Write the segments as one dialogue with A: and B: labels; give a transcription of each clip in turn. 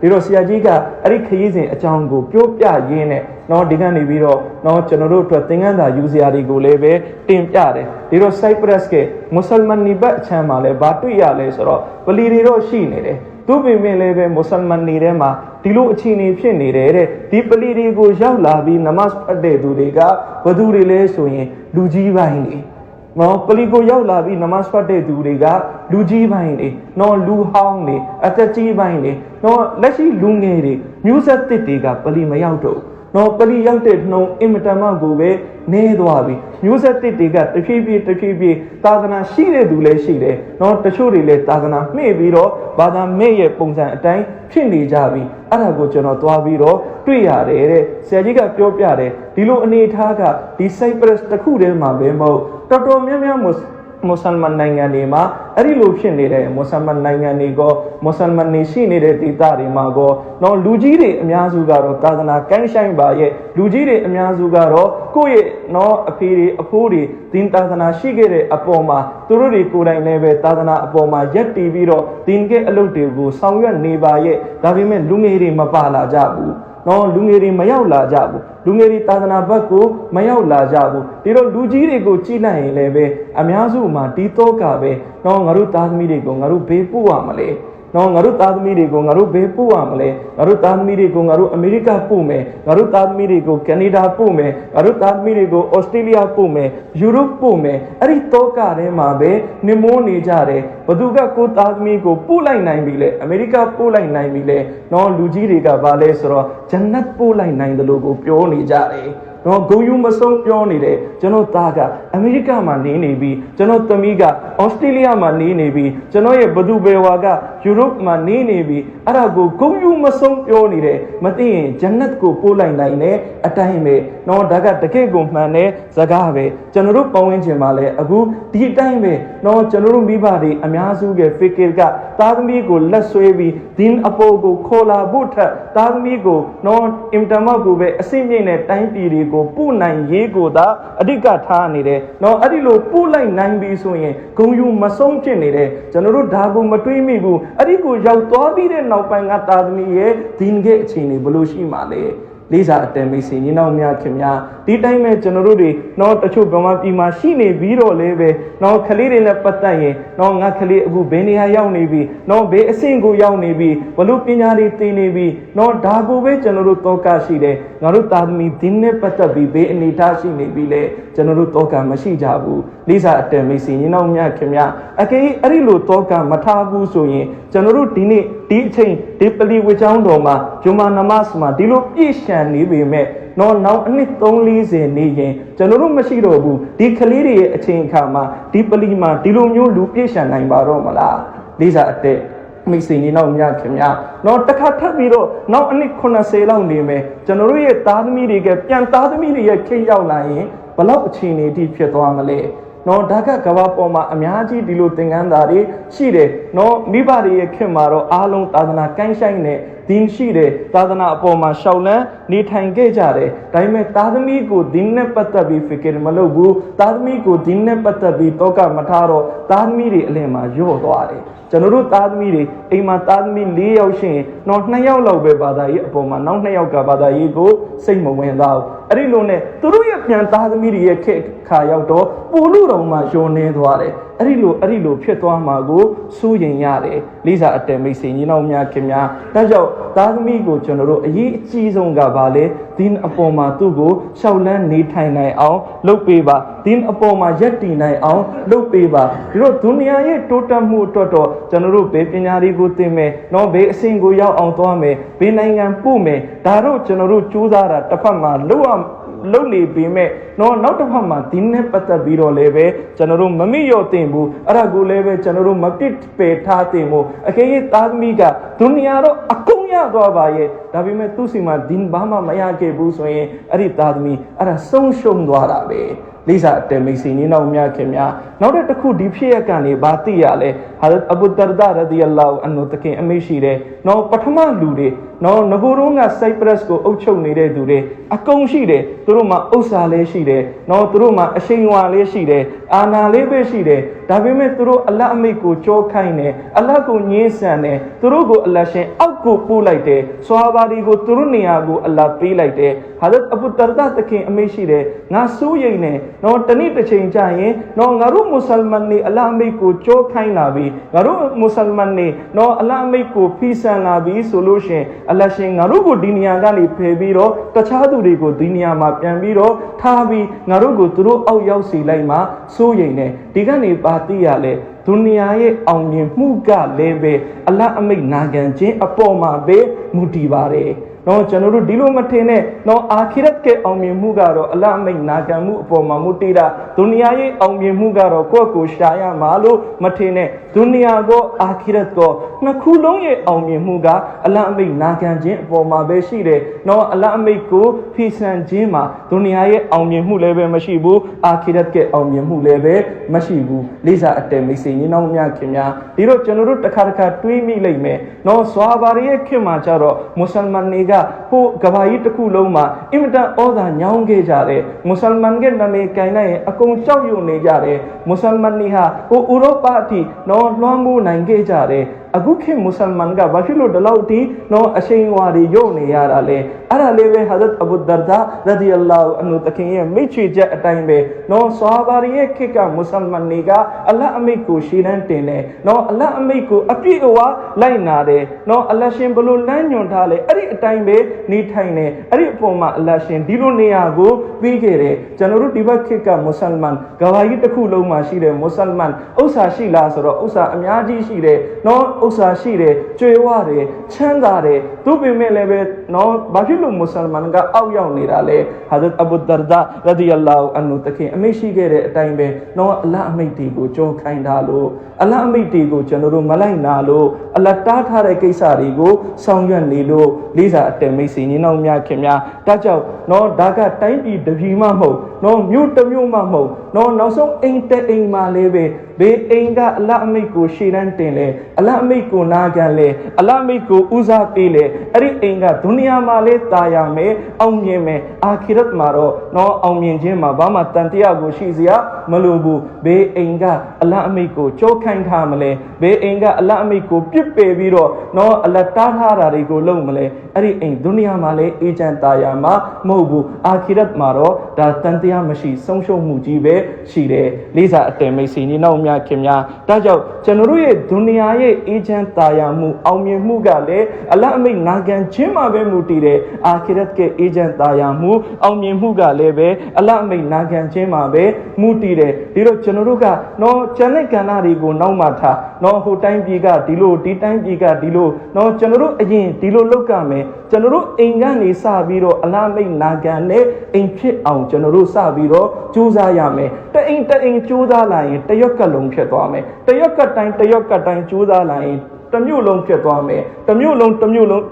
A: ဒီတော့ဆရာကြီးကအဲ့ဒီခရီးစဉ်အကြောင်းကိုပြောပြရင်းနဲ့เนาะဒီကနေပြီးတော့เนาะကျွန်တော်တို့အတွက်သင်ခန်းစာယူစရာတွေကိုလည်းပဲတင်ပြတယ်ဒီတော့ Cyprus ကမွတ်စလမန်နိဘတ်အချမ်းမှာလည်းဘာတွေ့ရလဲဆိုတော့ပလီတွေတော့ရှိနေတယ်သူပေမဲ့လည်းပဲမွတ်စလမန်နေထဲမှာဒီလိုအခြေအနေဖြစ်နေတယ်တဲ့ဒီပလီတွေကိုရောက်လာပြီးနမတ်ဖတ်တဲ့သူတွေကဘသူတွေလဲဆိုရင်လူကြီးပိုင်းတွေ နော်ပလီကိုရောက်လာပြီးနမတ်ဖတ်တဲ့သူတွေကလူကြီးပိုင်းတွေနော်လူဟောင်းတွေအသက်ကြီးပိုင်းတွေနော်လက်ရှိလူငယ်တွေမျိုးဆက်တစ်တွေကပလီမရောက်တော့ဘူး နော်ပလီရောက်တဲ့နှုံအင်မတန်မှကိုပဲနေသွားပြီမျိုးဆက်တစ်တွေကတဖြည်းဖြည်းတဖြည်းဖြည်းသာသနာရှိတဲ့သူလည်းရှိတယ်နော်တချို့တွေလည်းသာသနာမှေ့ပြီးတော့ဘာသာမဲ့ရဲ့ပုံစံအတိုင်းဖြစ်နေကြပြီအဲ့ဒါကိုကျွန်တော်သွားပြီးတော့တွေ့ရတယ်တဲ့ဆရာကြီးကပြောပြတယ်ဒီလိုအနေအထားကဒီ Cyprus တစ်ခုတည်းမှာပဲမဟုတ်တော်တော်များများမွတ် မွတ်ဆလမန်နိုင်ငံတွေမှာအဲ့ဒီလိုဖြစ်နေတဲ့မွတ်ဆလမန်နိုင်ငံတွေကမွတ်ဆလမန်နေရှိနေတဲ့ဒေသတွေမှာကောတော့လူကြီးတွေအများစုကတော့သာသနာကမ်းဆိုင်ပါရဲ့လူကြီးတွေအများစုကတော့ကိုယ့်ရဲ့နော်အဖေတွေအဖိုးတွေဒင်းသာသနာရှိခဲ့တဲ့အပေါ်မှာသူတို့တွေကိုယ်တိုင်လည်းပဲသာသနာအပေါ်မှာရက်တည်ပြီးတော့ဒင်းကအလုပ်တွေကိုဆောင်ရွက်နေပါရဲ့ဒါပေမဲ့လူငယ်တွေမပါလာကြဘူး နော်လူငယ်တွေမရောက်လာကြဘူးလူငယ်တွေသာသနာဘက်ကိုမရောက်လာကြဘူးဒီတော့လူကြီးတွေကိုကြည့်လိုက်ရင်လည်းပဲအများစုမှာဒီတော့ကပဲနော်ငါတို့သားသမီးတွေကိုငါတို့ဘေးပို့ရမလဲ နော်ငါတို့သားသမီးတွေကိုငါတို့ဘေးပို့ရမလဲငါတို့သားသမီးတွေကိုငါတို့အမေရိကပို့မယ်ငါတို့သားသမီးတွေကိုကနေဒါပို့မယ်ငါတို့သားသမီးတွေကိုဩစတြေးလျပို့မယ်ယူရိုပို့မယ်အဲ့ဒီတော့ကထဲမှာပဲနေမိုးနေကြတယ်ဘသူကကိုသားသမီးကိုပို့လိုက်နိုင်ပြီလေအမေရိကပို့လိုက်နိုင်ပြီလေနော်လူကြီးတွေကဘာလဲဆိုတော့ဂျန်နတ်ပို့လိုက်နိုင်တယ်လို့ကိုပြောနေကြတယ် တော့ဂုံယူမဆုံးပြောနေတယ်ကျွန်တော်သားကအမေရိကမှာနေနေပြီးကျွန်တော်သမီးကဩစတြေးလျမှာနေနေပြီးကျွန်တော်ရဲ့ဘသူဘယ်ဝါကယူရိုပမှာနေနေပြီးအဲ့ဒါကိုဂုံယူမဆုံးပြောနေတယ်မသိရင်ဂျန်နတ်ကိုပို့လိုက်နိုင်တယ်အတိုင်းပဲတော့ဒါကတကယ့်ကိုမှန်တဲ့စကားပဲကျွန်တော်တို့ပတ်ဝန်းကျင်မှာလည်းအခုဒီအတိုင်းပဲတော့ကျွန်တော်တို့မိဘတွေအများစုက figure ကသားသမီးကိုလက်ဆွဲပြီးဒင်းအပေါ်ကိုခေါ်လာဖို့ထက်သားသမီးကိုတော့အင်တမကိုပဲအစိမ့်မြင့်တဲ့တိုင်းပြည်တွေကိုပို့နိုင်ရေးကိုသာအဓိကထားနေတယ်။နော်အဲ့ဒီလိုပို့လိုက်နိုင်ပြီဆိုရင်ဂုံယူမဆုံးဖြစ်နေတယ်ကျွန်တော်တို့ဒါကိုမတွေးမိဘူးအဲ့ဒီကိုရောက်သွားပြီးတဲ့နောက်ပိုင်းကသားသမီးရဲ့ဒီငယ်အခြေအနေဘယ်လိုရှိမှလဲ။လေးစားအတန်မိတ်ဆွေညီနောင်များခင်များဒီတိုင်းပဲကျွန်တော်တို့တွေတော့တချို့ဗမာပြည်မှာရှိနေပြီးတော့လည်းပဲတော့ကလေးတွေနဲ့ပတ်သက်ရင်တော့ငါကလေးအခုဘယ်နေရာရောက်နေပြီတော့ဘယ်အဆင့်ကိုရောက်နေပြီဘလို့ပညာတွေသင်နေပြီတော့ဒါကိုပဲကျွန်တော်တို့တောကရှိတယ် ငါတို့သာသမီဒီနဲ့ပတ်သက်ပြီးဘယ်အနေထားရှိနေပြီလဲကျွန်တော်တို့တောကမရှိကြဘူးလေးစားအတန်မိတ်ဆွေညီနောင်များခင်များအကေအဲ့ဒီလိုတောကမထားဘူးဆိုရင်ကျွန်တော်တို့ဒီနေ့ဒီအချိန်ဒီပလီဝေချောင်းတော်မှာဂျုမာနမတ်မှာဒီလိုပြည့်ရှံနေပေမဲ့နော်နောက်အနှစ်340နေရင်ကျွန်တော်တို့မရှိတော့ဘူးဒီကလေးတွေရဲ့အချိန်အခါမှာဒီပလီမှာဒီလိုမျိုးလူပြည့်ရှံနိုင်ပါတော့မလားလေးစားအတဲ့ မိတ်ဆွေနေတော့မြခင်များတော့တစ်ခါထပ်ပြီးတော့နောက်အနှစ်80လောက်နေမယ်ကျွန်တော်တို့ရဲ့သားသမီးတွေကပြန်သားသမီးတွေရဲ့ခိရောက်လာရင်ဘလောက်အခြေအနေအထိဖြစ်သွားမလဲနော်ဒါကကဘာပေါ်မှာအများကြီးဒီလိုသင်ခန်းစာတွေရှိတယ်နော်မိဘတွေရဲ့ခင်မှာတော့အားလုံးသာသနာကိုင်းဆိုင်တဲ့ ဒင်းရှိတယ်သာသနာအပေါ်မှာရှောက်လန်းနေထိုင်ခဲ့ကြတယ်ဒါပေမဲ့သာသမီကိုဒင်းနဲ့ပတ်သက်ပြီး figure မလုပ်ဘူးသာသမီကိုဒင်းနဲ့ပတ်သက်ပြီးတောကမထားတော့သာသမီတွေအလင်မှာညော့သွားတယ်ကျွန်တော်တို့သားသမီးတွေအိမ်မှာသားသမီး၄ယောက်ရှိရင်တော့2ယောက်လောက်ပဲဘာသာရေးအပေါ်မှာနောက်2ယောက်ကဘာသာရေးကိုစိတ်မဝင်သားဘူးအဲ့ဒီလိုနဲ့သူတို့ရဲ့ပြန်သားသမီးတွေရဲ့ခက်ခါရောက်တော့ပိုလို့တော့မှယုံနေသွားတယ်အဲ့ဒီလိုအဲ့ဒီလိုဖြစ်သွားမှာကိုစိုးရင်ရတယ်လေးစားအတန်မိတ်ဆွေညီနောင်များခင်များဒါကြောင့်သားသမီးကိုကျွန်တော်တို့အရေးအကြီးဆုံးကဘာလဲဒီအပေါ်မှာသူ့ကိုရှောက်လန်းနေထိုင်နိုင်အောင်လုပ်ပေးပါဒီအပေါ်မှာရက်တည်နိုင်အောင်လုပ်ပေးပါဒီတော့ဒုနီယာရဲ့တိုးတက်မှုအတွက်တော့ကျွန်တော်တို့ဘေးပညာတွေကိုသင်မယ်နော်ဘေးအဆင့်ကိုရောက်အောင်သွားမယ်ဘေးနိုင်ငံပို့မယ်ဒါတော့ကျွန်တော်တို့စူးစမ်းတာတစ်ဖက်မှာလုပ်ရ လုတ်နေပေမဲ့တော့နောက်တစ်ဖက်မှာဒီနဲ့ပတ်သက်ပြီးတော့လည်းပဲကျွန်တော်တို့မမိရော့တင်ဘူးအဲ့ဒါကိုလည်းပဲကျွန်တော်တို့မပစ်ပယ်ထားတင်ဘူးအခေကြီးသားသမီးကဒုနီယာတော့အကုန်ရသွားပါရဲ့ဒါပေမဲ့သူ့စီမှာဒင်းဘာမှမရခဲ့ဘူးဆိုရင်အဲ့ဒီသားသမီးအဲ့ဒါဆုံးရှုံးသွားတာပဲ လိစာအတမိတ်စီနေနောက်များခင်များနောက်တဲ့တစ်ခုဒီဖြစ်ရကနေဘာသိရလဲဟာအဘူဒါရဒါရဒီအလာအန်နုတခင်အမိရှိတယ်နော်ပထမလူတွေနော်ငကိုတုံးကစိုက်ပရက်ကိုအုပ်ချုပ်နေတဲ့သူတွေအကုန်ရှိတယ်သူတို့မှာဥစ္စာလည်းရှိတယ်နော်သူတို့မှာအရှိန်ဝါလည်းရှိတယ် အာနာလေးပဲရှိတယ်ဒါပေမဲ့သူတို့အလတ်အမိတ်ကိုကြောခိုင်းတယ်အလတ်ကိုညှင်းဆန်တယ်သူတို့ကိုအလတ်ရှင်အောက်ကိုပို့လိုက်တယ်ဆွာဘာဒီကိုသူတို့နေရာကိုအလတ်ပေးလိုက်တယ်ဟာဇတ်အဘူတာဒါတခင်အမိတ်ရှိတယ်ငါစိုးရိမ်နေနော်တနေ့တစ်ချိန်ကြာရင်နော်ငါတို့မွတ်စလမန်နေအလတ်အမိတ်ကိုကြောခိုင်းလာပြီငါတို့မွတ်စလမန်နေနော်အလတ်အမိတ်ကိုဖီဆန်လာပြီဆိုလို့ရှင်အလတ်ရှင်ငါတို့ကိုဒီနေရာကနေဖယ်ပြီးတော့တခြားသူတွေကိုဒီနေရာမှာပြန်ပြီးတော့ထားပြီးငါတို့ကိုသူတို့အောက်ရောက်စီလိုက်မှစိုးရိမ်နေဒီကနေပါတိရလဲဒုနီယာရဲ့အောင်မြင်မှုကလည်းပဲအလတ်အမိတ်နာခံခြင်းအပေါ်မှာပဲမူတည်ပါတယ် နော်ကျွန်တော်တို့ဒီလိုမထင်နဲ့နော်အာခိရတ်ကအောင်မြင်မှုကတော့အလတ်အမိတ်နာခံမှုအပေါ်မှာမူတည်တာဒုနီယာရဲ့အောင်မြင်မှုကတော့ကိုယ့်ကိုယ်ရှာရမှာလို့မထင်နဲ့ဒုနီယာကောအာခိရတ်ကောနှစ်ခုလုံးရဲ့အောင်မြင်မှုကအလတ်အမိတ်နာခံခြင်းအပေါ်မှာပဲရှိတယ်နော်အလတ်အမိတ်ကိုဖီဆန်ခြင်းမှာဒုနီယာရဲ့အောင်မြင်မှုလည်းပဲမရှိဘူးအာခိရတ်ကအောင်မြင်မှုလည်းပဲမရှိဘူးလေးစားအတဲမိတ်ဆွေညီနောင်များခင်များဒီတော့ကျွန်တော်တို့တစ်ခါတစ်ခါတွေးမိလိမ့်မယ်နော်ဆွာဘာရဲ့ခင်မှာကြတော့မွတ်စလမန်တွေကဟိုကဘာကြီးတစ်ခုလုံးမှာအင်မတန်ဩဇာညောင်းခဲ့ကြတယ်မွတ်စလမန်ကနာမည်ကိုင်လိုက်ရင်အကုန်ကြောက်ရွံ့နေကြတယ်မွတ်စလမန်တွေဟာဟိုဥရောပအထိနော်လွှမ်းမိုးနိုင်ခဲ့ကြတယ် အခုခေတ်မွတ်စလမန်ကဘာဖြစ်လို့ဒီလောက်ထိနော်အရှိန်အဝါတွေယုံနေရတာလဲအဲ့ဒါလေးပဲဟာဇတ်အဘူဒါဒါရဒီအလာဟူအန်ဟူတခင်ရဲ့မိတ်ချွေချက်အတိုင်းပဲနော်ဆွာဘာရီရဲ့ခေတ်ကမွတ်စလမန်တွေကအလတ်အမိတ်ကိုရှေ့တန်းတင်တယ်နော်အလတ်အမိတ်ကိုအပြည့်အဝလိုက်နာတယ်နော်အလတ်ရှင်ဘလို့လမ်းညွန်ထားလဲအဲ့ဒီအတိုင်းပဲနေထိုင်တယ်အဲ့ဒီအပေါ်မှာအလတ်ရှင်ဒီလိုနေရာကိုပြီးခဲ့တယ်ကျွန်တော်တို့ဒီဘက်ခေတ်ကမွတ်စလမန်ကဘာကြီးတစ်ခုလုံးမှာရှိတယ်မွတ်စလမန်ဥစ္စာရှိလားဆိုတော့ဥစ္စာအများကြီးရှိတယ်နော်ဥစ္စာရှိတယ်ကြွယ်ဝတယ်ချမ်းသာတယ်သူပေမဲ့လည်းပဲနော်ဘာဖြစ်လို့မွတ်စလမန်ကအောက်ရောက်နေတာလဲဟာဇတ်အဘူဒါဒါရဒီအလာဟူအန်ဟူတခင်အမိတ်ရှိခဲ့တဲ့အတိုင်းပဲနော်အလတ်အမိတ်တွေကိုကြောခိုင်းထားလို့အလတ်အမိတ်တွေကိုကျွန်တော်တို့မလိုက်နာလို့အလတ်တားထားတဲ့ကိစ္စတွေကိုဆောင်ရွက်နေလို့လေးစားအတမိတ်စီညီနောင်များခင်များဒါကြောင့်နော်ဒါကတိုင်းပြည်တပြည်မှမဟုတ်နော်မြို့တစ်မြို့မှမဟုတ်နော်နောက်ဆုံးအိမ်တက်အိမ်မှလည်းပဲဘေးအိမ်ကအလတ်အမိတ်ကိုရှေ့တန်းတင်လေအလတ်အမိတ်ကိုနာခံလေအလတ်အမိတ်ကိုဦးစားပေးလေအဲ့ဒီအိမ်ကဒုနီယာမှာလည်းတာယာမယ်အောင်မြင်မယ်အာခိရတ်မှာတော့နော်အောင်မြင်ခြင်းမှာဘာမှတန်တရားကိုရှိစရာမလိုဘူးဘေးအိမ်ကအလတ်အမိတ်ကိုကြောခိုင်းထားမလဲဘေးအိမ်ကအလတ်အမိတ်ကိုပြစ်ပယ်ပြီးတော့နော်အလတ်တားထားတာတွေကိုလုပ်မလဲအဲ့ဒီအိမ်ဒုနီယာမှာလည်းအေဂျန်တာယာမှာမဟုတ်ဘူးအာခိရတ်မှာတော့ဒါတန်တရားမရှိဆုံးရှုံးမှုကြီးပဲရှိတယ်လေးစားအတည်မိတ်ဆွေညီနောင်များခင်များဒါကြောင့်ကျွန်တော်တို့ရဲ့ဒုနီယာရဲ့အေဂျန်တာယာမှုအောင်မြင်မှုကလည်းအလတ်အမိတ်နာခံခြင်းမှာပဲမူတည်တယ်အာခိရတ်ကအေဂျန်တာယာမှုအောင်မြင်မှုကလည်းပဲအလတ်အမိတ်နာခံခြင်းမှာပဲမူတည်တယ်ဒီတော့ကျွန်တော်တို့ကနော်ကျန်တဲ့ကဏ္ဍတွေကိုနောက်မှထားနော်ဟိုတိုင်းပြည်ကဒီလိုဒီတိုင်းပြည်ကဒီလိုနော်ကျွန်တော်တို့အရင်ဒီလိုလောက်ကမယ်ကျွန်တော်တို့အိမ်ကနေစပြီးတော့အလားမိတ်နာခံနဲ့အိမ်ဖြစ်အောင်ကျွန်တော်တို့စပြီးတော့ကြိုးစားရမယ်တအိမ်တအိမ်ကြိုးစားလာရင်တရွက်ကလုံးဖြစ်သွားမယ်တရွက်ကတိုင်းတရွက်ကတိုင်းကြိုးစားလာရင် တစ်မြို့လုံးဖြစ်သွားမယ်တစ်မြို့လုံးတစ်မြို့လုံး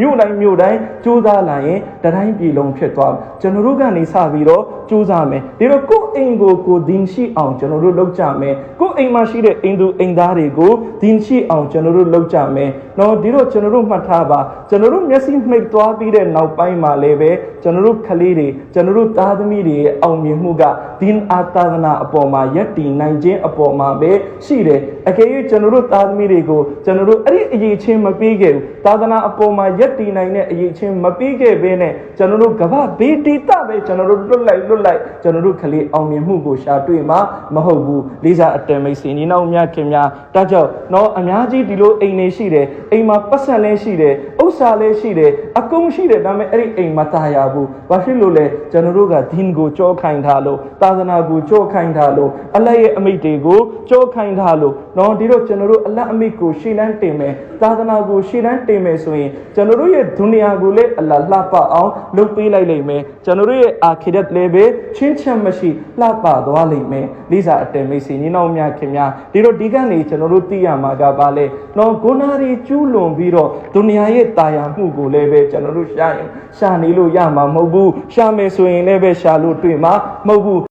A: မြို့တိုင်းမြို့တိုင်းကြိုးစားလာရင်တတိုင်းပြည်လုံးဖြစ်သွားမယ်ကျွန်တော်တို့ကနေစပြီးတော့ကြိုးစားမယ်ဒီတော့ကိုယ့်အိမ်ကိုကိုယ်ဒင်းရှိအောင်ကျွန်တော်တို့လုပ်ကြမယ်ကိုယ့်အိမ်မှာရှိတဲ့အိမ်သူအိမ်သားတွေကိုဒင်းရှိအောင်ကျွန်တော်တို့လုပ်ကြမယ်နော်ဒီတော့ကျွန်တော်တို့မှတ်ထားပါကျွန်တော်တို့မျက်စိမှိတ်သွားပြီးတဲ့နောက်ပိုင်းမှာလည်းပဲကျွန်တော်တို့ခလေးတွေကျွန်တော်တို့သားသမီးတွေရဲ့အောင်မြင်မှုကဒင်းအာသာသနာအပေါ်မှာယက်တည်နိုင်ခြင်းအပေါ်မှာပဲရှိတယ်အကယ်၍ကျွန်တော်တို့သားသမီးတွေကိုကျွန်တော်တို့အဲ့ဒီအရေးချင်းမပေးခဲ့ဘူး သာသနာအပေါ်မှာယက်တည်နိုင်တဲ့အရေးချင်းမပြီးခဲ့ဘဲနဲ့ကျွန်တော်တို့ကမ္ဘာဘေးဒေသပဲကျွန်တော်တို့လွတ်လိုက်လွတ်လိုက်ကျွန်တော်တို့ကလေးအောင်မြင်မှုကိုရှာတွေ့မှာမဟုတ်ဘူးလေးစားအတန်မိတ်ဆွေညီနောင်များခင်များဒါကြောင့်တော့အများကြီးဒီလိုအိမ်နေရှိတယ်အိမ်မှာပတ်စံလည်းရှိတယ်ဥစ္စာလည်းရှိတယ်အကုန်ရှိတယ်ဒါပေမဲ့အဲ့ဒီအိမ်မသားရဘူးဘာဖြစ်လို့လဲကျွန်တော်တို့ကဒင်းကိုကြောခိုင်းထားလို့သာသနာကိုကြောခိုင်းထားလို့အလတ်ရဲ့အမိတ်တွေကိုကြောခိုင်းထားလို့တော့ဒီတော့ကျွန်တော်တို့အလတ်အမိတ်ကိုရှေ့တန်းတင်မယ်သာသနာကိုရှေ့တန်းတင်မယ်ဆိုရင်ကျွန်တော်တို့ရဲ့ဒုနီယာကိုလည်းအလတ်လှပအောင်လုပ်ပေးလိုက်လိမ့်မယ်ကျွန်တော်တို့ရဲ့အာခိရတ်လည်းပဲချင်းချက်မရှိလှပသွားလိမ့်မယ်လိစာအတမိတ်စီညီနောင်များခင်များဒီတော့ဒီကနေကျွန်တော်တို့သိရမှာကပါလေတော့ဂုဏတွေကျူးလွန်ပြီးတော့ဒုနီယာရဲ့တာယာမှုကိုလည်းပဲကျွန်တော်တို့ရှာရင်ရှာနေလို့ရမှာမဟုတ်ဘူးရှာမယ်ဆိုရင်လည်းပဲရှာလို့တွေ့မှာမဟုတ်ဘူး